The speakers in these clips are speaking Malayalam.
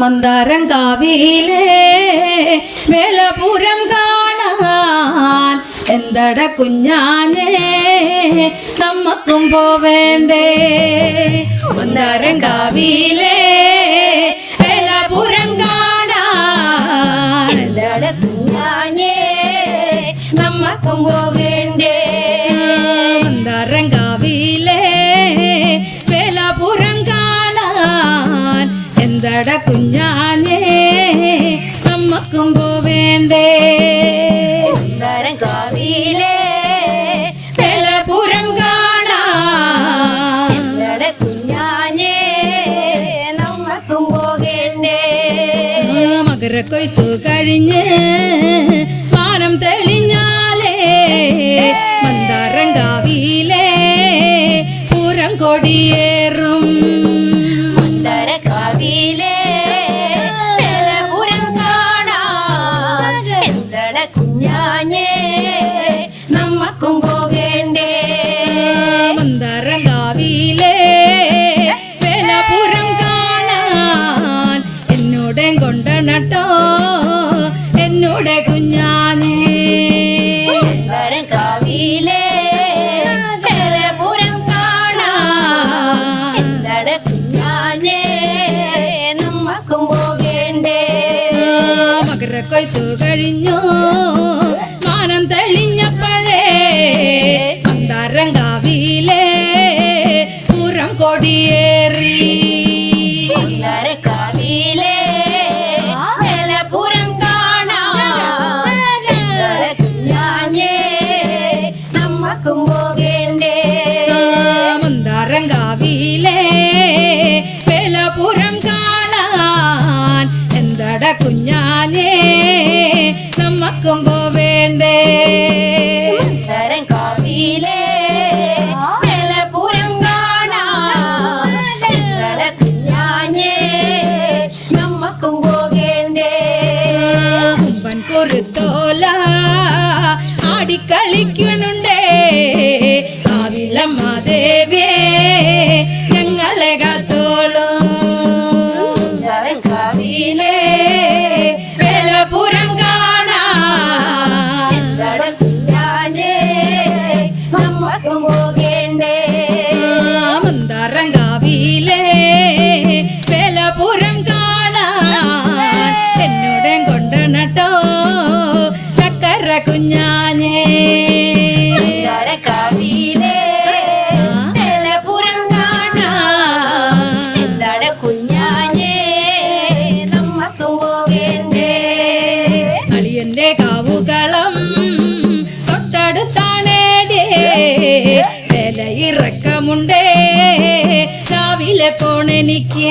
മന്ദാരം കാവിയിലെ വേലപുരം കാണാൻ എന്തട കുഞ്ഞാനേ നമ്മക്കും പോവേണ്ടേ. മന്ദാരം കാവിയിലെ വേലപുരം കാണാൻ എന്തട കുഞ്ഞാനേ നമ്മക്കും പോവേണ്ടേ കുഞ്ഞാഞ്ഞേ നമ്മക്കും പോവേണ്ടേ. കാണാൻ നമ്മക്കും പോകേണ്ടേ. മകരക്കൊയ്ത്തു കഴിഞ്ഞ് വാനം തെളിഞ്ഞാലേ മന്ദാരം കാവിയിലെ പൂരം കൊടിയേറും. കഴിഞ്ഞു? മാനം തെളിഞ്ഞപ്പോഴേ മന്ദാരം കാവിയിലെ പൂരം കൊടിയേറി. വേലപുരം കാണാൻ. എന്തട കുഞ്ഞാനേ ആടിക്കളിക്കണുണ്ടേ കാവിലമ്മ ദേവിയേ ഞങ്ങളെ കാത്തോളും. വേലപുരം പോകേണ്ടേ. കാവിയിലെ വേലപുരം കാണാൻ എന്നോടെ കൊണ്ടനട്ടോ ചക്കര കുഞ്ഞാനേ അളിയന്റെ കാവുകളം തൊട്ടടുത്താണേടേ വിലയിറക്കമുണ്ടേ. രാവിലെ പോണെനിക്ക്.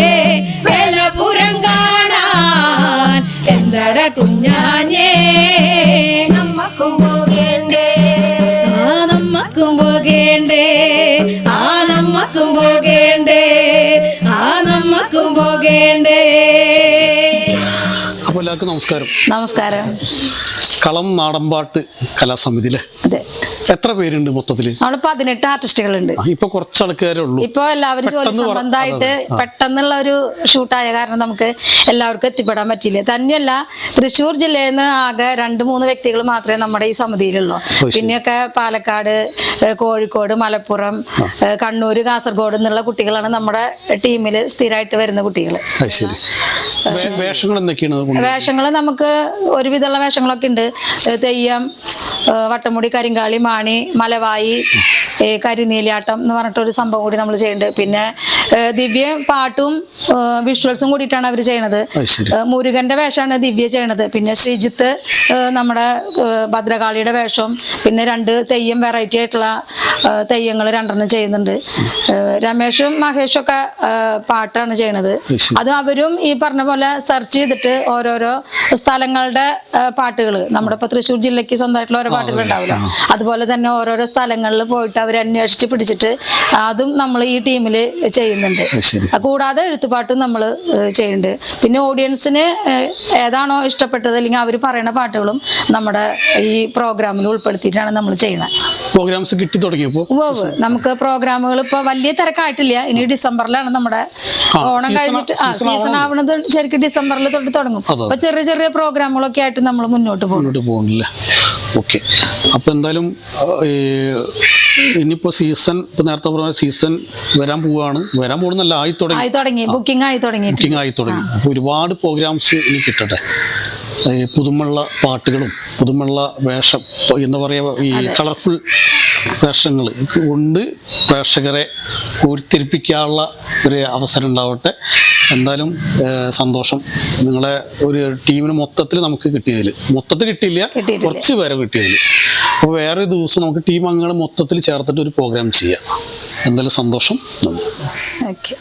നമ്മക്കും പോകേണ്ടേ? അപ്പോൾ എല്ലാവർക്കും നമസ്കാരം. നമസ്കാരം. കളം നാടമ്പാട്ട് കലാസമിതി അല്ലേ അതെ എത്ര പേരുണ്ട് മൊത്തത്തിൽ? പതിനെട്ട് ആർട്ടിസ്റ്റുകളുണ്ട്. ഉണ്ട് ഇപ്പൊ കുറച്ച് ആൾക്കാരേ ഉള്ളൂ ഇപ്പൊ എല്ലാവരും ജോലി സംബന്ധമായിട്ട്. പെട്ടെന്നുള്ള ഒരു ഷൂട്ടായ കാരണം നമുക്ക് എല്ലാവർക്കും എത്തിപ്പെടാൻ പറ്റിയില്ല. തന്നെയല്ല തൃശ്ശൂർ ജില്ലയിൽ നിന്ന് ആകെ രണ്ട് മൂന്ന് വ്യക്തികൾ മാത്രമേ നമ്മുടെ ഈ സമിതിയിലുള്ളൂ. പിന്നെയൊക്കെ പാലക്കാട് കോഴിക്കോട് മലപ്പുറം കണ്ണൂര് കാസർഗോഡ് എന്നുള്ള കുട്ടികളാണ് നമ്മുടെ ടീമിൽ സ്ഥിരമായിട്ട് വരുന്ന കുട്ടികൾ വേഷങ്ങൾ എന്തൊക്കെയാണ് കൊണ്ട് വേഷങ്ങൾ നമുക്ക് ഒരുവിധമുള്ള വേഷങ്ങളൊക്കെ ഉണ്ട്. തെയ്യം വട്ടമുടി കരിങ്കാളി മാണി മലവായി ഈ കരിനീലിയാട്ടം എന്ന് പറഞ്ഞിട്ടൊരു സംഭവം കൂടി നമ്മൾ ചെയ്യുന്നുണ്ട്. പിന്നെ ദിവ്യ പാട്ടും വിഷ്വൽസും കൂടിയിട്ടാണ് അവർ ചെയ്യണത്. മുരുകന്റെ വേഷമാണ് ദിവ്യ ചെയ്യണത്. പിന്നെ ശ്രീജിത്ത് നമ്മുടെ ഭദ്രകാളിയുടെ വേഷം പിന്നെ രണ്ട് തെയ്യം വെറൈറ്റി ആയിട്ടുള്ള തെയ്യങ്ങൾ രണ്ടെണ്ണം ചെയ്യുന്നുണ്ട്. രമേഷും മഹേഷും ഒക്കെ പാട്ടാണ് ചെയ്യണത്. അത് അവരും ഈ പറഞ്ഞ പോലെ സെർച്ച് ചെയ്തിട്ട് ഓരോരോ സ്ഥലങ്ങളുടെ പാട്ടുകൾ നമ്മുടെ ഇപ്പൊ തൃശ്ശൂർ ജില്ലയ്ക്ക് സ്വന്തമായിട്ടുള്ള ഓരോ പാട്ടുകൾ ഉണ്ടാവില്ല. അതുപോലെ തന്നെ ഓരോരോ സ്ഥലങ്ങളിൽ പോയിട്ട് അവർ അന്വേഷിച്ച് പിടിച്ചിട്ട് അതും നമ്മൾ ഈ ടീമിൽ ചെയ്യുന്നുണ്ട്. കൂടാതെ എഴുത്തുപാട്ടും നമ്മൾ ചെയ്യുന്നുണ്ട്. പിന്നെ ഓഡിയൻസിന് ഏതാണോ ഇഷ്ടപ്പെട്ടത് അല്ലെങ്കിൽ അവർ പറയുന്ന പാട്ടുകളും നമ്മുടെ ഈ പ്രോഗ്രാമിൽ ഉൾപ്പെടുത്തിയിട്ടാണ് നമ്മൾ ചെയ്യുന്നത് പ്രോഗ്രാംസ് കിട്ടി തുടങ്ങിയപ്പോൾ നമുക്ക് പ്രോഗ്രാമുകൾ ഇപ്പൊ വലിയ തിരക്കായിട്ടില്ല. ഇനി ഡിസംബറിലാണ് നമ്മുടെ ഓണം കഴിഞ്ഞിട്ട് ആ സീസൺ ആവണത് ശരിക്കും ഡിസംബറിൽ തൊട്ട് തുടങ്ങും. അപ്പൊ ചെറിയ ചെറിയ പ്രോഗ്രാമുകളൊക്കെ ആയിട്ട് നമ്മൾ മുന്നോട്ട് പോകും മുന്നോട്ട് പോകുന്നില്ല ഓക്കെ. അപ്പൊ എന്തായാലും ഇനിയിപ്പോ സീസൺ ഇപ്പൊ നേരത്തെ പറഞ്ഞ സീസൺ വരാൻ പോവാണ്. വരാൻ പോകുന്നല്ല ആയി തുടങ്ങി. ബുക്കിംഗ് ആയി തുടങ്ങി. ബുക്കിംഗ് ആയി തുടങ്ങി. അപ്പൊ ഒരുപാട് പ്രോഗ്രാംസ് ഇനി കിട്ടട്ടെ. ഈ പുതുമുള്ള പാട്ടുകളും പുതുമുള്ള വേഷം ഇപ്പൊ എന്താ പറയുക ഈ കളർഫുൾ വേഷങ്ങൾ കൊണ്ട് പ്രേക്ഷകരെ കോരിത്തിരിപ്പിക്കാനുള്ള ഒരു അവസരം ഉണ്ടാവട്ടെ. എന്തായാലും സന്തോഷം. നിങ്ങളെ ഒരു ടീമിന് മൊത്തത്തിൽ നമുക്ക് കിട്ടിയതിൽ. മൊത്തത്തിൽ കിട്ടിയില്ല. കുറച്ച് പേരെ കിട്ടിയതിൽ. അപ്പോൾ വേറെ ദിവസം നമുക്ക് ടീം അംഗങ്ങൾ മൊത്തത്തിൽ ചേർത്തിട്ട് ഒരു പ്രോഗ്രാം ചെയ്യാം. എന്തായാലും സന്തോഷം. നന്ദി. ഓക്കെ.